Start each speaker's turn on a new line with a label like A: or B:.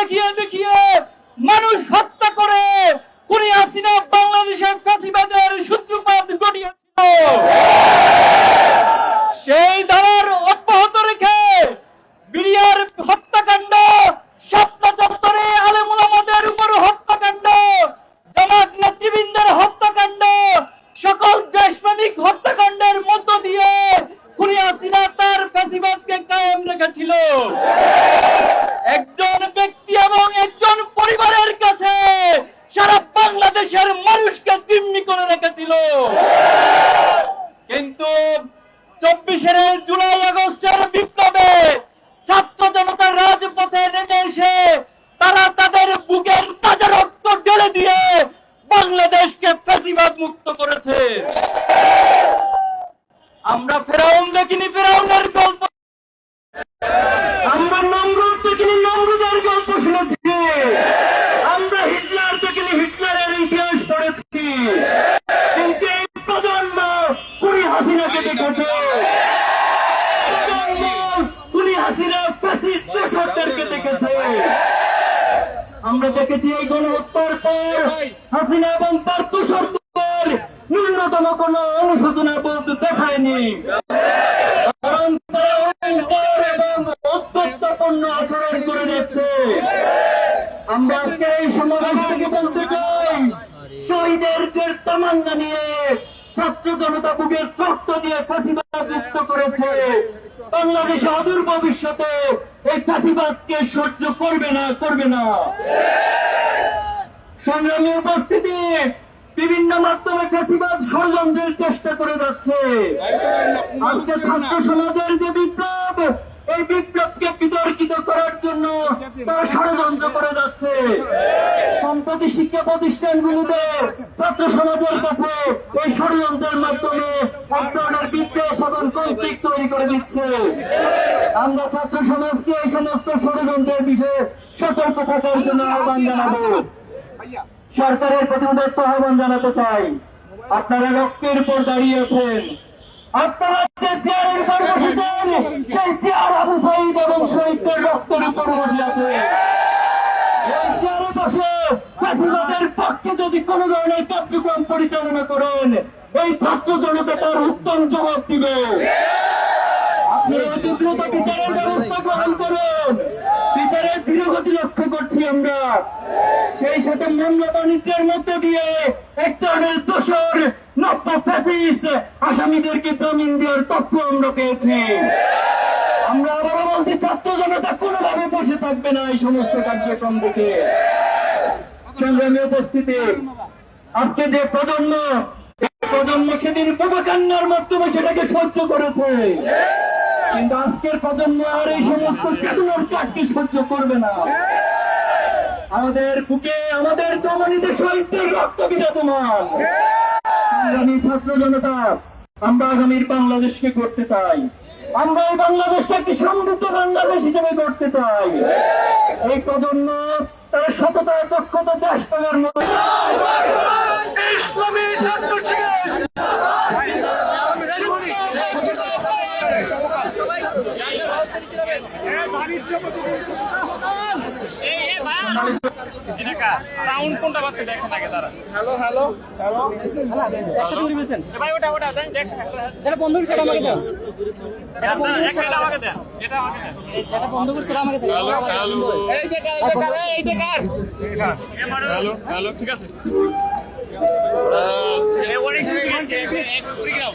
A: দেখিয়ে দেখিয়ে মানুষ হত্যা করে। কোন আসিনা বাংলাদেশের ফাঁসিবাদের সূত্রপাত ঘটিয়েছিল। সেই দলের অব্যাহত রেখে বিড়িয়ার হত্যাকাণ্ড চত্বরে উপর হত্যাকাণ্ড, জামাত নেতৃবৃন্দের হত্যাকাণ্ড, সকল দেশপ্রেমিক হত্যাকাণ্ডের মধ্য দিয়ে খুনিয়া সিনা তার ফাঁসিবাদকে কায়েম রেখেছিল। দেশের মানুষকে জিম্মি করে রেখেছিল। কিন্তু চব্বিশের জুলাই আগস্টের বিপ্লবে ছাত্র জনতার রাজপথে নেমে এসে তারা তাদের বুকের তাজা রক্ত ঢেলে দিয়ে বাংলাদেশকে ফেসিবাদ মুক্ত করেছে। আমরা ফেরাউন দেখিনি, ফেরাউনের গল্প আমরা নমরুদ দেখিনি নমরুদের গল্প শুনেছি আমরা হিটলার দেখিনি হিটলারের ইতিহাস পড়েছি কিন্তু এই প্রজন্ম কুড়ি হাসিনাকে দেখেছে প্রজন্ম কুড়ি হাসিনা ফ্যাসিস্ট দোষরদেরকে দেখেছে আমরা দেখেছি এই গণহত্যার পর হাসিনা এবং তার দোষরদের ন্যূনতম কোন অনুশোচনা বলতে দেখায়নি। কারণ তারা অহংকার এবং অধ্যত্বপূর্ণ আচরণ করে নিচ্ছে আমরা আজকে এই সমাবেশ থেকে বলতে চাই শহীদের যে তামান্না নিয়ে ছাত্র জনতা বুকের রক্ত দিয়ে ফাঁসিবাদ মুক্ত করেছে বাংলাদেশ অদূর ভবিষ্যতে এই ফাঁসিবাদকে সহ্য করবে না। করবে না। সংগ্রামী উপস্থিতি বিভিন্ন মাধ্যমে ফাঁসিবাদ ষড়যন্ত্রের চেষ্টা করে যাচ্ছে। আজকে ছাত্র সমাজের যে বিপ্লব, এই বিপ্লবকে বিতর্কিত করার জন্য তারা ষড়যন্ত্র করে যাচ্ছে। সম্প্রতি শিক্ষা প্রতিষ্ঠানগুলোতে ছাত্র সমাজের কাছে এই ষড়যন্ত্রের মাধ্যমে এক ধরনের বিদ্বেষ এবং কনফ্লিক্ট তৈরি করে দিচ্ছে। আমরা ছাত্র সমাজকে এই সমস্ত ষড়যন্ত্রের বিষয়ে সতর্ক থাকার জন্য আহ্বান জানাব। সরকারের প্রতি উদাত্ত আহ্বান জানাতে চাই। আপনারা রক্তের উপর দাঁড়িয়েছেন আপনারা যে চেয়ারের উপর বসেছেন সেই চেয়ার আবু সাইদ এবং শহীদদের রক্তের উপর বসে আছে। এই চেয়ারে বসে ফাঁসিবাদের পক্ষে যদি কোন ধরনের কার্যক্রম পরিচালনা করেন এই ছাত্র জনতা তার উত্তম জবাব দিবে। সাথে মূল্য বাণিজ্যের মধ্যে দিয়ে এক ধরনের দোষর নব্য ফ্যাসিস্ট আসামিদেরকে জামিন দেওয়ার তথ্য আমরা পেয়েছি। আমরা আবারও বলছি ছাত্র জনতা কোনোভাবে বসে থাকবে না এই সমস্ত কার্যক্রম থেকে সংগ্রামী উপস্থিতি, আজকে যে প্রজন্ম প্রজন্ম সেদিন প্রভাকান্নার মাধ্যমে সেটাকে সহ্য করেছে। কিন্তু আজকের প্রজন্ম আর এই সমস্ত চেতনার কাজকে সহ্য করবে না। আমাদের বুকে আমাদের দমনীতে শহীদদের রক্ত বিরাজমান ছাত্র জনতা আমরা আগামীর বাংলাদেশকে করতে চাই। আমরা এই বাংলাদেশকে একটি সমৃদ্ধ বাংলাদেশ হিসেবে করতে চাই। এই প্রজন্ম তার সততা দক্ষতা দেশ পাওয়ার মতো ইসলামী ছাত্র শিবির
B: সাউন্ড কোনটা পাচ্ছে? দেখেন আগে তারা একসাথে উড়ে গেছেন ভাই ওটা ওটা দেন দেখ সেটা বন্ধ করছে সেটা আমাকে দাও সেটা বন্ধ করছে এটা আমাকে দেন এটা আমাকে দেন। এই সেটা বন্ধ করছে সেটা আমাকে দাও এই যে কার এই যে কার
C: হ্যালো হ্যালো
B: ঠিক আছে। ঠিক আছে এক কুড়িগ্রাম